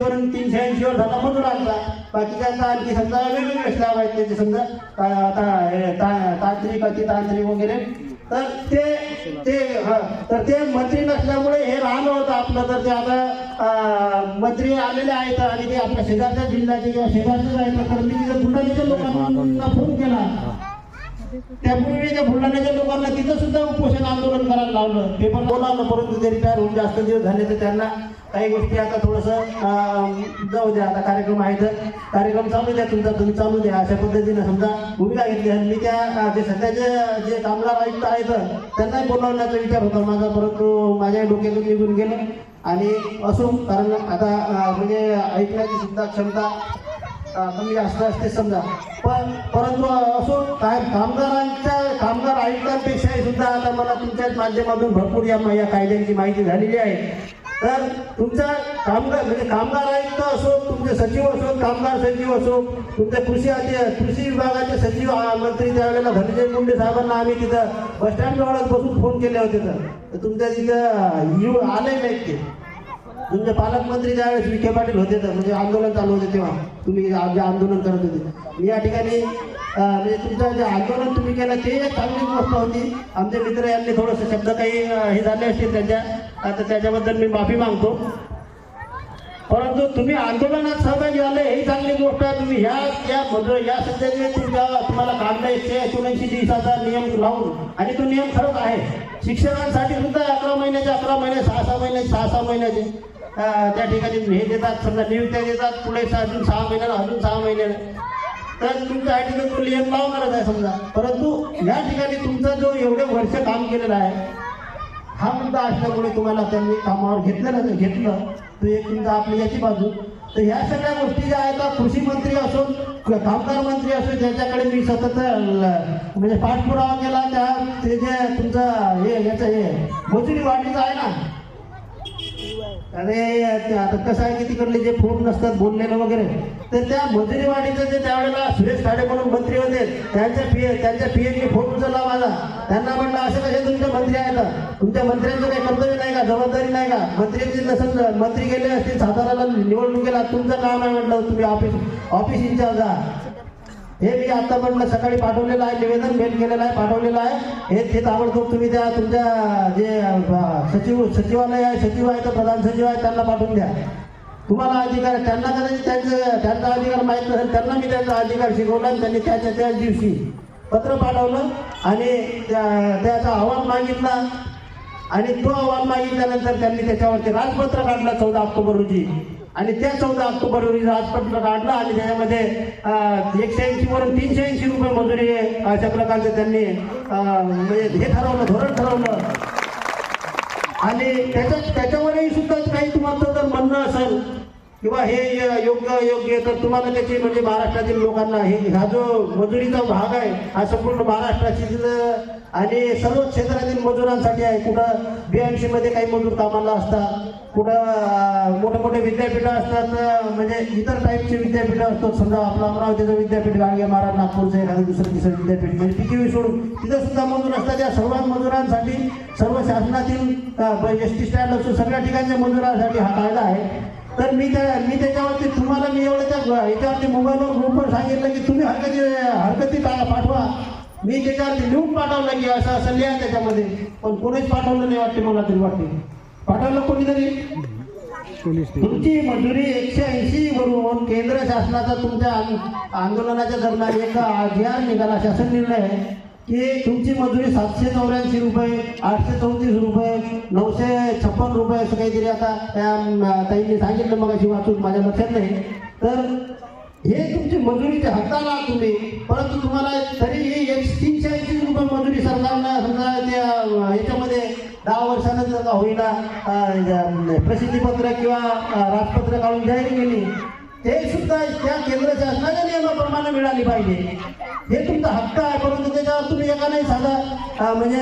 वरून तीनशे ऐंशी वर झाला आणला बाकीच्या आता आणखी समजा वेगवेगळे स्लॅब आहेत त्याचे समजा. तांत्रिक अति तांत्रिक वगैरे. तर ते ते तर ते मंत्री नसल्यामुळे हे राहणं होतं आपलं. तर ते आता मंत्री आलेले आहेत आणि ते आपल्या शेजारच्या जिल्ह्याचे किंवा शेजारचेच आहेत तर मी तिथे बुलढाण्याच्या लोकांना फोन केला त्यापूर्वी त्या बुलढाण्याच्या लोकांना तिथं सुद्धा उपोषण आंदोलन करायला लावलं. पेपर बोलावलं परंतु ते रिटायर होऊन जास्त दिवस झाले तर त्यांना काही गोष्टी आता थोडंसं जाऊ द्या आता कार्यक्रम आहे तर कार्यक्रम चालू द्या तुमचा तुम्ही चालू द्या. अशा पद्धतीने समजा भूमिका घेतली. आणि मी त्या जे सध्याचे जे कामगार आयुक्त आहेत त्यांनाही बोलावण्याचा विचार होता माझा परंतु माझ्या डोक्यातून निघून गेलं. आणि असो कारण आता म्हणजे ऐकण्याची सुद्धा क्षमता कमी जास्त असते समजा. पण परंतु असो काय कामगारांच्या कामगार आयुक्तांपेक्षाही सुद्धा आता मला तुमच्या माध्यमातून भरपूर या या कायद्यांची माहिती झालेली आहे. तर तुमचा कामगार म्हणजे कामगार आयुक्त असो तुमचे सचिव असो कामगार सचिव असो तुमच्या कृषी कृषी विभागाचे सचिव मंत्री त्यावेळेला धनंजय मुंडे साहेबांना आम्ही तिथं बसस्टँड जवळच बसून फोन केले होते तर. तुमच्या तिथं यू आले नाहीत ते. तुमचे पालकमंत्री ज्यावेळेस विखे पाटील होते तर म्हणजे आंदोलन चालू होते तेव्हा. तुम्ही जे आंदोलन करत होते. मी या ठिकाणी म्हणजे तुमचं जे आंदोलन तुम्ही केलं ते चांगली गोष्ट होती. आमचे मित्र यांनी थोडंसं शब्द काही हे झाले असतील त्यांच्या आता त्याच्याबद्दल मी माफी मागतो. परंतु तुम्ही आंदोलनात सहभागी झाले ही चांगली गोष्ट आहे. तुम्ही ह्या या मजूर या सध्या तुमच्या तुम्हाला काढलं एकशे एकोणऐंशी दिवसाचा नियम लावून. आणि तो नियम खरंच आहे. शिक्षकांसाठी सुद्धा अकरा महिन्याचे अकरा महिने सहा सहा महिन्याचे सहा सहा महिन्याचे. त्या ठिकाणी हे देतात समजा नियुक्त्या देतात पुढे सहा- अजून सहा महिन्याला अजून सहा महिन्याला. तर तुमच्या ठिकाणी तो नियम लावणारच आहे समजा. परंतु या ठिकाणी तुमचा जो एवढे वर्ष काम केलेलं आहे हा मुद्दा असल्यामुळे तुम्हाला त्यांनी कामावर घेतलं घेतलं. तर एक तुमचा आपली याची बाजू. तर ह्या सगळ्या गोष्टी ज्या आहेत कृषी मंत्री असो कामगार मंत्री असो ज्याच्याकडे मी सतत म्हणजे पाठपुरावा केला त्या ते जे तुमचं हे याचं हे मजुरी वाढीचं आहे ना? अरे आता कसं आहे की तिकडले जे फोन नसतात बोललेलं वगैरे तर त्या मजुरी जे त्यावेळेला सुरेश खाडे म्हणून मंत्री होते त्यांच्या पी त्यांच्या पीएनने फोन उचलला माझा. त्यांना म्हटलं असं कसे तुमचे मंत्री आहेत? तुमच्या मंत्र्यांचं काही कर्तव्य नाही का? जबाबदारी नाही का? मंत्र्यांची नसेल मंत्री गेले असतील साताराला निवडणुकीला तुमचं काम आहे म्हटलं तुम्ही ऑफिस ऑफिस इन्चार्ज आहात. हे मी आता सकाळी पाठवलेलं आहे निवेदन मेल केलेलं आहे पाठवलेलं आहे. हे ते ताबडतोब तुम्ही त्या तुमच्या जे सचिव सचिवालय आहे सचिव आहे तर प्रधान सचिव आहे त्यांना पाठवून द्या. तुम्हाला अधिकार त्यांना कदाचित त्यांचं त्यांचा अधिकार माहीत नसेल त्यांना मी त्यांचा अधिकार शिकवला आणि त्यांनी त्याच्या त्याच दिवशी पत्र पाठवलं आणि त्या- त्याचा अहवाल मागितला. आणि तो अहवाल मागितल्यानंतर त्यांनी त्याच्यावरती राजपत्र काढलं चौदा ऑक्टोबर रोजी आणि त्या चौदा ऑक्टोबर रोजी राजपत्र काढलं आणि त्याच्यामध्ये एकशे ऐंशी वरून तीनशे ऐंशी रुपये मजुरी आहे. अशा प्रकारचं त्यांनी म्हणजे हे ठरवलं धोरण ठरवलं आणि त्याच्या त्याच्यावरही सुद्धा काही तुम्हाला जर म्हणणं असेल किंवा हे योग्य योग्य तर तुम्हाला त्याची म्हणजे महाराष्ट्रातील लोकांना हे हा जो मजुरीचा भाग आहे हा संपूर्ण महाराष्ट्रातील आणि सर्व क्षेत्रातील मजुरांसाठी आहे. कुठं बीएमसी मध्ये काही मजूर कामाला असतात कुठं मोठे मोठे विद्यापीठं असतात म्हणजे इतर टाईपचे विद्यापीठं असतात. समजा आपलं अमरावतीचं विद्यापीठ गाडगे महाराज नागपूरचं एखादं दुसरं तिसरं विद्यापीठ म्हणजे पीटीव्ही सोडून तिथं सुद्धा मजूर असतात. या सर्व मजुरांसाठी सर्व शासनातील एस टी स्टँड असो सगळ्या ठिकाणच्या मजुरांसाठी हा कायदा आहे. तर मी त्या मी त्याच्यावरती तुम्हाला मी एवढं त्या याच्यावरती मोबाईलवर ग्रुपवर सांगितलं की तुम्ही हरकती हरकती पाठवा. मी त्याच्यावरती लिहून पाठवलं की असं असं लिहा त्याच्यामध्ये. पण कोणीच पाठवलं नाही वाटते मला तरी वाटते. पाठवलं कोणीतरी? तुमची मजुरी एकशे ऐंशी वरून केंद्र शासनाचा तुमच्या आंदोलनाच्या दरम्यान एक निघाला. शासन निर्णय आहे. की तुमची मजुरी सातशे चौऱ्याऐंशी रुपये आठशे चौतीस रुपये नऊशे छप्पन रुपये असं काहीतरी आता त्या ताईंनी सांगितलं मग अशी वाचून माझ्या लक्षात नाही. तर हे तुमची मजुरीचे हक्काला तुम्ही परंतु तुम्हाला तरीही एक तीनशे ऐंशी रुपये मजुरी सरकारनं समजा त्या याच्यामध्ये दहा वर्षानं होईना प्रसिद्धीपत्र किंवा राजपत्र काढून जाहीर केली. ते सुद्धा त्या केंद्र शासनाच्या नियमाप्रमाणे मिळाली पाहिजे. हे तुमचा हक्क आहे परंतु त्याच्यावर तुम्ही एका नाही साधा म्हणजे